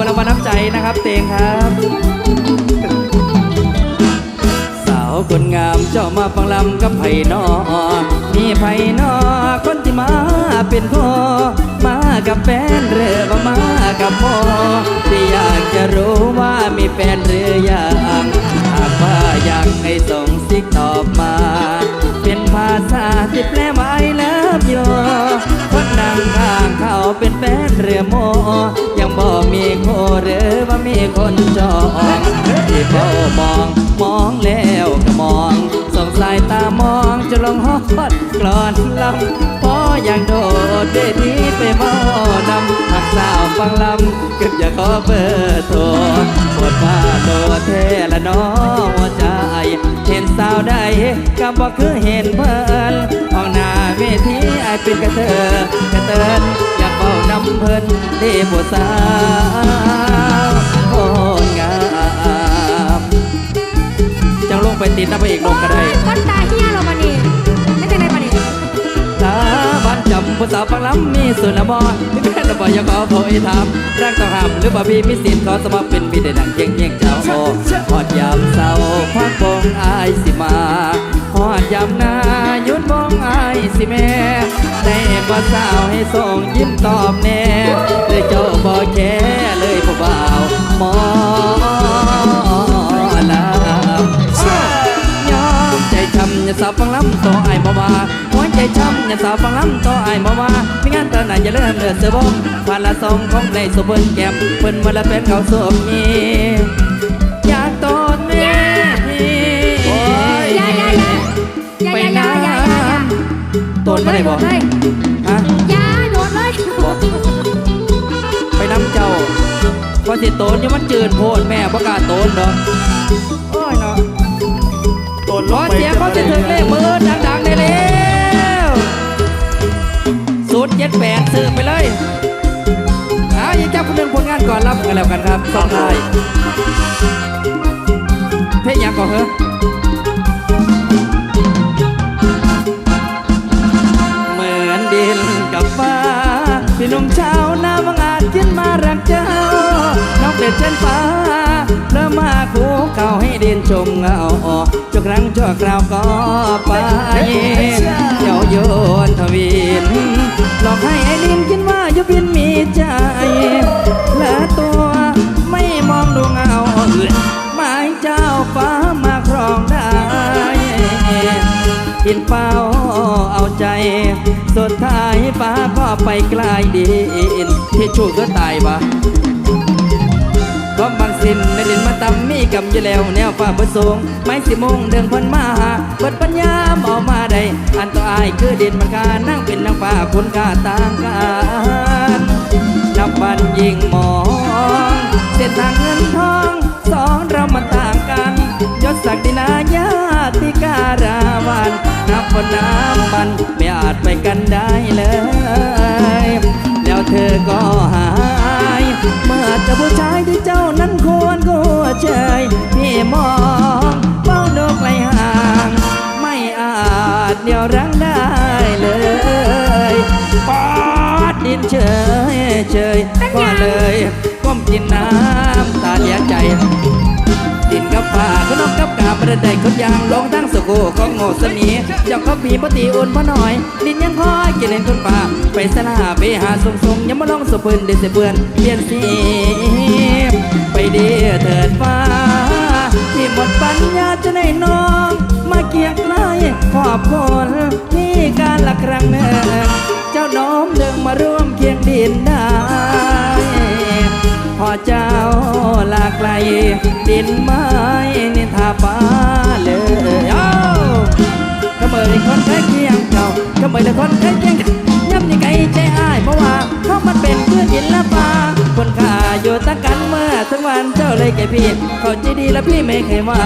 คุณรางวัลน้ำใจนะครับเตงครับ สาวคนงามเจ้ามาฟังลำกับไผ่นอมีไผ่นอคนที่มาเป็นพ่อมากับแฟนหรือว่ามากับพ่อที่อยากจะรู้ว่ามีแฟนหรือยังหากว่าอยากให้ส่งสิกตอบมา เป็นภาษาที่แปลไว่าไอเลิฟยูคนนั่งข้างเขาเป็นแฟนเรือโม มีโคหรือว่ามีคนจองที่เฝ้ามองมองแล้วก็มองส่งสายตามองจะลงฮอดกลอนลำพออยากโดดเดทีไปมานำหักสาวฟังลำเก็บอยากขอเบอร์โทรปวดมาโดดเทละน้องหัวใจ เห็นสาวใดก็บอกคือเห็นเพิ่นห้อน เวทีไอายเป็นกระเตอกระเตินอยากเฝ้านำเพิ่นที่ปวดสาวโคนงามจังลงไปติดน้ำพระเอกลงก็ได้คนตาเฮียเรามานี่ไม่ใช่ในปานี่สาบ้านจำภาษาฟังล้ำมีสุนบอมีแค่ระบอยขอโพยถามรักต้องห้ามหรือบ่าพี่มีสิทธิ์ขอสมัครเป็นพี่ได้ดังเก่งเก่งเจ้าโอหอดยามเศร้าพักบงอายสิมาหอดยามหนา ยุดบงอายสิแม่ได้บ่สาวให้ส่งยิ้มตอบแน่เลยเจ้าบ่แค่เลยบ่บ่าวหมอลายอมใจช้ำอย่าสาวฟังล้ำต่อไอ้ายมาว่าหัวใจช้ำอย่าสาวฟังล้ำต่อไอ้ายมาว่าไม่งั้นตอนไหนอย่าเลื่อนเลือดเสือบงผ่านละสองของในสุเบิ้นแก้มเพิ่นมาละเป็นเขาสวมมี ตนไม่ได้บอกเลยฮะยาโดดเลย ไปน้ำเจ้าพอสิโตนอยังมันจืดโพดแม่ประกล้าศโตนดอกโอ้ยเนาะตนขอเสียงเขาจะถึงเลขมือดังๆได้แล้วศูนย์เจ็ดแปดสืบไปเลยเอาอย่าจับคนหนึ่งผลงานก่อนรับกันแล้วกันครับสองท้ายเพลงหยังก่อนเหรอ ดเช่นฟ้าเริ่มาคูเก่าให้เดินชมเงาชั่วครั้งชั่วคราวก็ไปเจ้าโยนทวินหลอกให้ไอ้ดินคิดว่ายุบินมีใจและตัวไม่มองดูเงาหมายเจ้าฟ้ามาครองได้กินเป้าเอาใจ สุดท้ายฟ้าก็ไปไกลายดินที่ชูก็ตายปะ ก็บางสิ้นในดินมาตำมีกำอยู่แล้วแนวฟ้าบนสูงไม้สิมงเดินพ้นมาหาเปิดปัญญาเอามาได้อันต่ออายคือดินมันกานั่งเป็นนางฟ้าคุณกาต่างกันนับวันยิ่งมองเส้นทางเงินทองสองเรามันต่างกันยศศักดินายาติการาวันนับวันน้ำมันไม่อาจไปกันได้เลย แล้วเธอก็หาย เมื่อจะผู้ชาย เฉยพี่มองเฝ้าดูไกลห่าง ไม่อาจเดียวรั้งได้เลยปอดดินเฉยเฉยก็เลยก้มกินน้ำตาเลียใจ ระเดคนยางลงทั้งสุโกของโง่สนีเจ้าเขาผีปฏิอุ่นพ่อหน่อยดินยังคอยกินเล่นคนป่าไปสลาไปหาสงสงยังมาลองสะปืนได้เสียเปือนเปลี่ยนสีไปเดีเถิดฟ้าที่หมดปัญญาจะได้น้อง มาเกียงไกลขอบคนที่การละครั้งหนึ่งเจ้าน้อมเดิงมาร่วมเคียงดินได้ เจ้าลาไกลดินไม้นินทาฟ้าเลยเอ้าก็เมื่อได้คนใกล้เคียงเก่าก็เมื่อได้คนใกล้เคียงย้ำนี่ไกลใจอ้ายเพราะว่าเขามันเป็นเพื่อนดินและฟ้าคนข้าอยู่ตะกันเมื่อทั้งวันเจ้าเลยแก่พี่เขาใจดีและพี่ไม่เคยว่า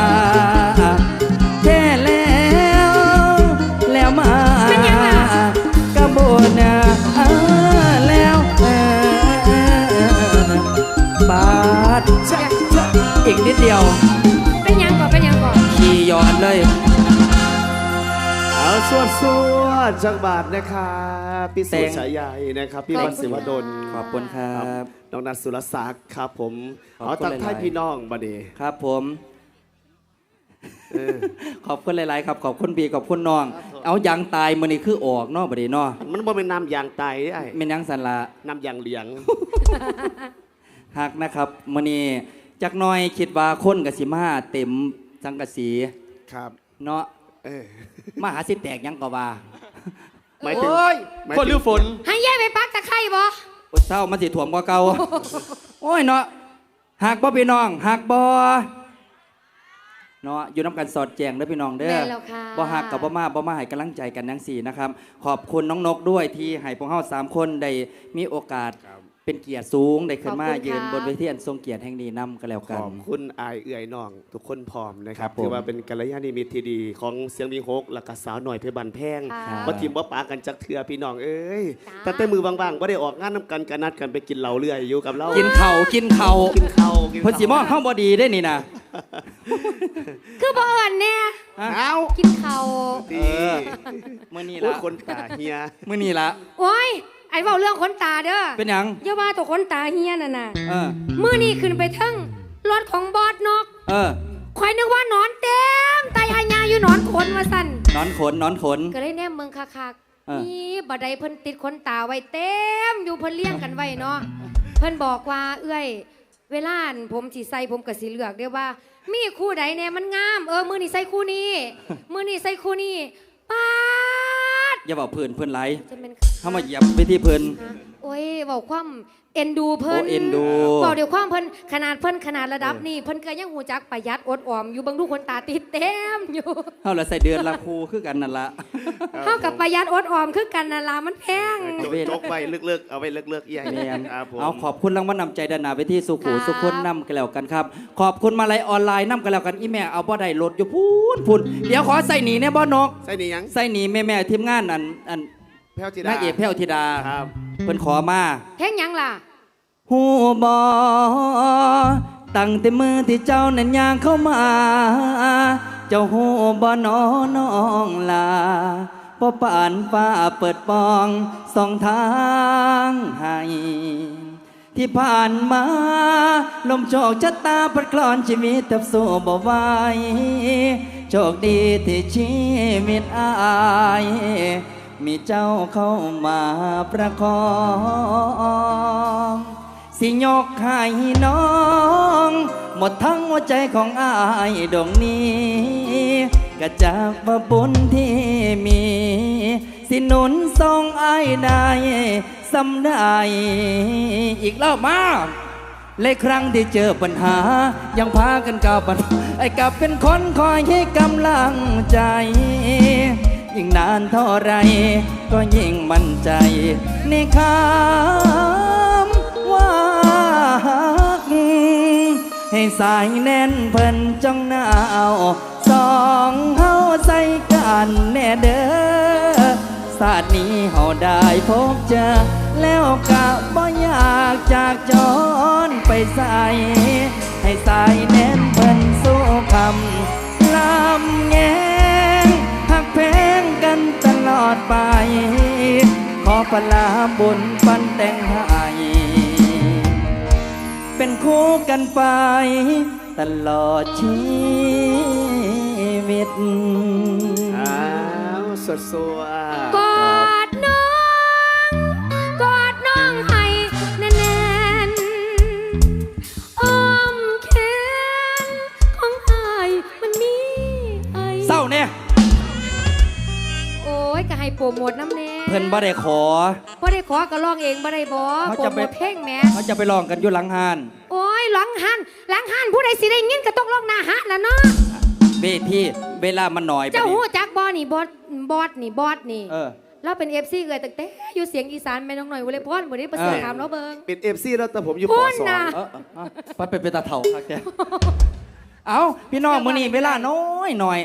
อีกนิดเดียว เป็นยังก่อนเป็นยังก่อนขี่ย้อนเลย เอาสวดสวดจังบาทนะครับพี่สุชายายนะครับ พี่วันศิวดลขอบคุณครับน้องนัทสุรศักดิ์ครับ ผมขอบเอาคุณตักท้ายหลายๆพี่น้องบัดนี้ครับผมเออขอบคุณหลาย ๆ ครับ ขอบคุณพี่ขอบคุณน้อง เอายางตายมือนี่คือออกเนอกบดีเนอมันบ่เป็นน้ำยางตายไอ้เม่นยังสันละน้ำยางเหลียงหักนะครับมือนี้ จักหน้อยคิดว่าคนกสิมาเต็มสังกะสีครับ เนาะเออมาหาสิแตกหยังก็ว่าหมายถึงโอ้ย หมายฝนหถึรืงอฝน ให้ยายไปปักตะไคร่บ่อดเศร้ามันสิถ่วมกว่าเก่าโอ้ยเนาะหักบ่พี่น้องหักบ่เนาะอยู่น้ำกันสอดแจงเด้อพี่น้องเด้อแม่นแล้วค่ะ บ่หักกับบ่มาบ่มาให้กำลังใจกันทั้งสี่นะครับ ขอบคุณน้องนกด้วยที่ให้พวกเฮาสามคนได้มีโอกาส เป็นเกียรติสูงได้ขึ้นมาขอบคุณค่ะยืนบนเวทีอันทรงเกียรติแห่งนี้นํก็แล้วขกัน อบคุณอายเอื่อยน้อง ทุกคนพร้อมนะคครัรับบผม ถือว่าเป็นกัลยาณมิตรที่ดีของเสียงมีฮกและกสาวหน่อยเพชรบันแพงค่ะบ่ทิมบ่ปากันจักเทือพี่น้องเอ้ยจ้า แต่แต่มือบางๆบ่ได้ออกงานนํกันกันนัดกันไปกินเหล้าเรื่อยอยู่กับเรากิกินเข่าวกินเข่าวกินข้าวกินเพิ่นสิมองเฮาบ่ดีได้นี่นะคือบ่เอิ้นแน่ฮะเอ้ากินข้าวดีเออมื้อนี้โอ้ละยคนตาเฮียมื้อนี้ละโอ้ย ไอ้เว้าเรื่องขนตาเด้อเป็นหยังอย่าว่าตัวขนตาเฮียนั่นน่ะเออ มื้อนี้ขึ้นไปเทั้งรถของบอสนกเออข่อยนึกว่าหนอนเต็มไตอาญาอยู่หนอนขนว่าซั่นนอนขนนอนขน ก็เลยแนมเมืองคักเออ ๆนี่บัดใดเพิ่นติดขนตาไว้เต็มอยู่เพิ่นเลี้ยงกันไว้เนาะเพิ่นบอกว่าเอ้ยเวลาอั่นผมสิใส่ผมก็สิเลือกได้ว่า มีคู่ใดแน่มันงาม เออมื้อนี้ใส่คู่นี้ มื้อนี้ใส่คู่นี้ปาด อย่าบอกเพิ่นเพิ่นไหลจะเป็นเฮามาเหยียบไปที่เพิ่นฮะโอ้ยเว้าความ เอ็นดูเพิ่นโอ้เอ็นดูเว้าเดี๋ยวความเพิ่นขนาดเพิ่นขนาดระดับนี้เพิ่นก็ยังหูจักประหยัดอดออมอยู่เบางทุกคนตาติดเต็มอยู่เฮาละใส่เดือนละคูคือกันนั่นละ เท่ากับประหยัดอดออมคือกันนาลามันแพงโจกโจกไว้ลึกๆเอาไว้ลึกๆใหญ่แม่นครับผม เอาขอบคุณรางวัลนำใจดานหนาเวทีสุขุครับ สุขคนนำกันแล้วกันครับ ขอบคุณมาลัยออนไลน์นำกันแล้วกันอีแม่เอาบ่ได้ลดอยู่พูนพูนเดี๋ยวขอใส่หนีเนี่ยบ่นกใส่นี่ยังใส่หนีแม่แม่ๆทีมงานอันอันแพ้วจีดา นางเอกแพ้วธิดาครับ เพิ่นขอมาแพงหยังล่ะ หูบอตั้งแต่มือที่เจ้านั้นย่างเข้ามา เจ้าหูบอนอน้องลาพอป่านฟ้าเปิดปองสองทางให้ ที่ผ่านมา ลมโชคชะตาพัดคลอนชีวิตแทบสู้บ่ไหวโชคดีที่ชีวิตอาย มีเจ้าเข้ามาประคองสิยกให้น้อง หมดทั้งหัวใจของอายดวงนี้กระจากว่าบุญที่มี สิหนุนทรงอายได้สำได้อีกแล้วมาเลยครั้งที่เจอปัญหา ยังพากันก้าวปัญหาไอ้กลับเป็นคนคอยให้กำลังใจ ยิ่งนานเท่าไร ก็ยิ่งมั่นใจ ในคำว่าฮัก ให้สายแน่นเพิ่นจ้องหนาวสองเฮาใส่กันแน่เด้อศาสตร์นี้เฮาได้พบเจอ แล้วกะบ่อยากจากจอรไปใส่ให้สายแน่นเพิ่นสู้คำลำแงง หักเพลงกันตลอดไป ขอพลาบุญปันแต่งให้เป็นคู่กันไป ตลอดชีวิตอ้าวสดสวก รโมทน้ำแน่เพิ่นบ่ได้ขอบ่ได้ขอก็ร้องเองบ่ได้บ่เขาโปรจะโมไปทเพลงแหมเขาจะไปลองกันอยู่หลังหานโอ้ยหลังหันหลังหันผู้ใดสิได้ยินก็ต้องร้องหน้าฮะแล้วเนาะเวทีเวลามันหน่อยไปเจ้านี่หูจักบอนี่บอสบอสนี่บอสนี่เออเราเป็นเอฟซีเกิดตั้งแต่อยู่เสียงอีสานแม่น้องหน่อยวันเลยพอนวันนี้ประเสริฐเออถามเราเบิงเป็นเอฟซีแล้วแต่ผมอยู่พูปดสองนะเออเออเออไปเป็นตาเถ่าครับแกเอาพี่น้องมื้อนี้เวลาน้อยหน่อย